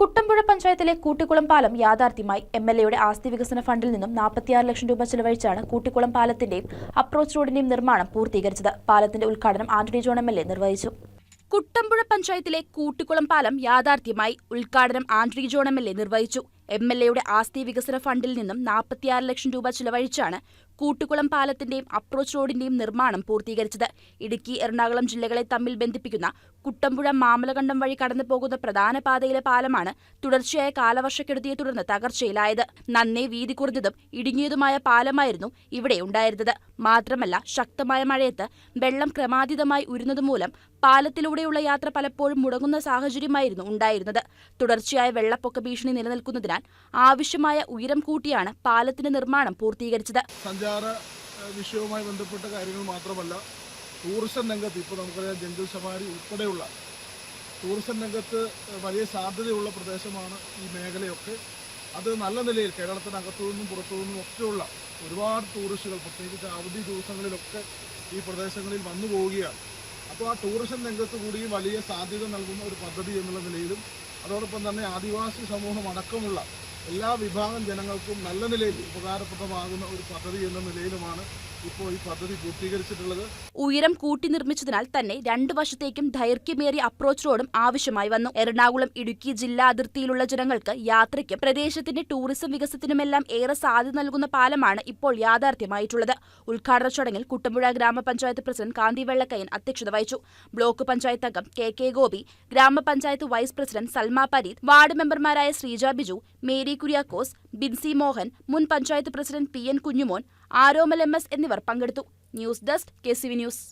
കുട്ടമ്പുഴ പഞ്ചായത്തിലെ കൂട്ടിക്കുളം പാലം യാഥാർത്ഥ്യമായി എം എൽ എയുടെ ആസ്തി വികസന ഫണ്ടിൽ നിന്നും നാൽപ്പത്തിയാറ് ലക്ഷം രൂപ ചെലവഴിച്ചാണ് കൂട്ടിക്കുളം പാലത്തിന്റെയും അപ്രോച്ച് റോഡിന്റെയും നിർമ്മാണം പൂർത്തീകരിച്ചത്. പാലത്തിന്റെ ഉദ്ഘാടനം Antony John M L A നിർവഹിച്ചു. കുട്ടമ്പുഴ പഞ്ചായത്തിലെ കൂട്ടിക്കുളം പാലം യാഥാർത്ഥ്യമായി ഉദ്ഘാടനം Antony John M L A നിർവഹിച്ചു. എം എൽ എയുടെ ആസ്തി വികസന ഫണ്ടിൽ നിന്നും നാൽപ്പത്തിയാറ് ലക്ഷം രൂപ ചിലവഴിച്ചാണ് കൂട്ടുകുളം പാലത്തിന്റെയും അപ്രോച്ച് റോഡിന്റെയും നിർമ്മാണം പൂർത്തീകരിച്ചത്. ഇടുക്കി എറണാകുളം ജില്ലകളെ തമ്മിൽ ബന്ധിപ്പിക്കുന്ന കുട്ടമ്പുഴ മാമലകണ്ഠം വഴി കടന്നു പോകുന്ന പ്രധാന പാതയിലെ പാലമാണ് തുടർച്ചയായ കാലവർഷക്കെടുതിയെ തുടർന്ന് തകർച്ചയിലായത്. നന്നേ വീതി കുറഞ്ഞതും ഇടുങ്ങിയതുമായ പാലമായിരുന്നു ഇവിടെ ഉണ്ടായിരുന്നത്. മാത്രമല്ല ശക്തമായ മഴയത്ത് വെള്ളം ക്രമാതീതമായി ഉരുന്നതുമൂലം പാലത്തിലൂടെയുള്ള യാത്ര പലപ്പോഴും മുടങ്ങുന്ന സാഹചര്യമായിരുന്നു ഉണ്ടായിരുന്നത്. തുടർച്ചയായ വെള്ളപ്പൊക്ക ഭീഷണി നിലനിൽക്കുന്നതിനാൽ ആവശ്യമായ ഉയരം കൂട്ടിയാണ് പാലത്തിന്റെ നിർമ്മാണം പൂർത്തീകരിച്ചത്. സഞ്ചാര വിഷയവുമായി ബന്ധപ്പെട്ട കാര്യങ്ങൾ മാത്രമല്ല ടൂറിസം രംഗത്ത് ഇപ്പോൾ നമുക്കറിയാം ജംഗിൾ സഫാരി ഉൾപ്പെടെയുള്ള ടൂറിസം രംഗത്ത് വലിയ സാധ്യതയുള്ള പ്രദേശമാണ് ഈ മേഖലയൊക്കെ. അത് നല്ല നിലയിൽ കേരളത്തിനകത്തു നിന്നും പുറത്തു നിന്നും ഒക്കെയുള്ള ഒരുപാട് ടൂറിസ്റ്റുകൾ പ്രത്യേകിച്ച് അവധി ദിവസങ്ങളിലൊക്കെ ഈ പ്രദേശങ്ങളിൽ വന്നു പോവുകയാണ്. അപ്പോൾ ആ ടൂറിസം രംഗത്ത് കൂടി വലിയ സാധ്യത നൽകുന്ന ഒരു പദ്ധതി എന്നുള്ള നിലയിലും അതോടൊപ്പം തന്നെ ആദിവാസി സമൂഹം അടക്കമുള്ള എല്ലാ വിഭാഗം ജനങ്ങൾക്കും നല്ല നിലയിൽ ഉപകാരപ്രദമാകുന്ന ഒരു പദ്ധതി എന്ന നിലയിലുമാണ് ഇപ്പോൾ ഈ പദ്ധതി ഉയരം കൂട്ടി നിർമ്മിച്ചതിനാൽ തന്നെ രണ്ടു വശത്തേക്കും ദൈർഘ്യമേറിയ അപ്രോച്ച് റോഡും ആവശ്യമായി വന്നു. എറണാകുളം ഇടുക്കി ജില്ലാ അതിർത്തിയിലുള്ള ജനങ്ങൾക്ക് യാത്രയ്ക്കും പ്രദേശത്തിന്റെ ടൂറിസം വികസനത്തിനുമെല്ലാം ഏറെ സാധ്യത നൽകുന്ന പാലമാണ് ഇപ്പോൾ യാഥാർത്ഥ്യമായിട്ടുള്ളത്. ഉദ്ഘാടന ചടങ്ങിൽ കുട്ടമ്പുഴ ഗ്രാമപഞ്ചായത്ത് പ്രസിഡന്റ് കാന്തി വെള്ളക്കയൻ അധ്യക്ഷത വഹിച്ചു. ബ്ലോക്ക് പഞ്ചായത്ത് അംഗം K K Gopi grama panchayat vice president Salma Pareed ward മെമ്പർമാരായ ശ്രീജ ബിജു മേരി കുര്യാക്കോസ് ബിൻസി മോഹൻ മുൻ panchayat president P N Kunjumon Aromal M S എന്നിവർ പങ്കെടുത്തു. News desk K news.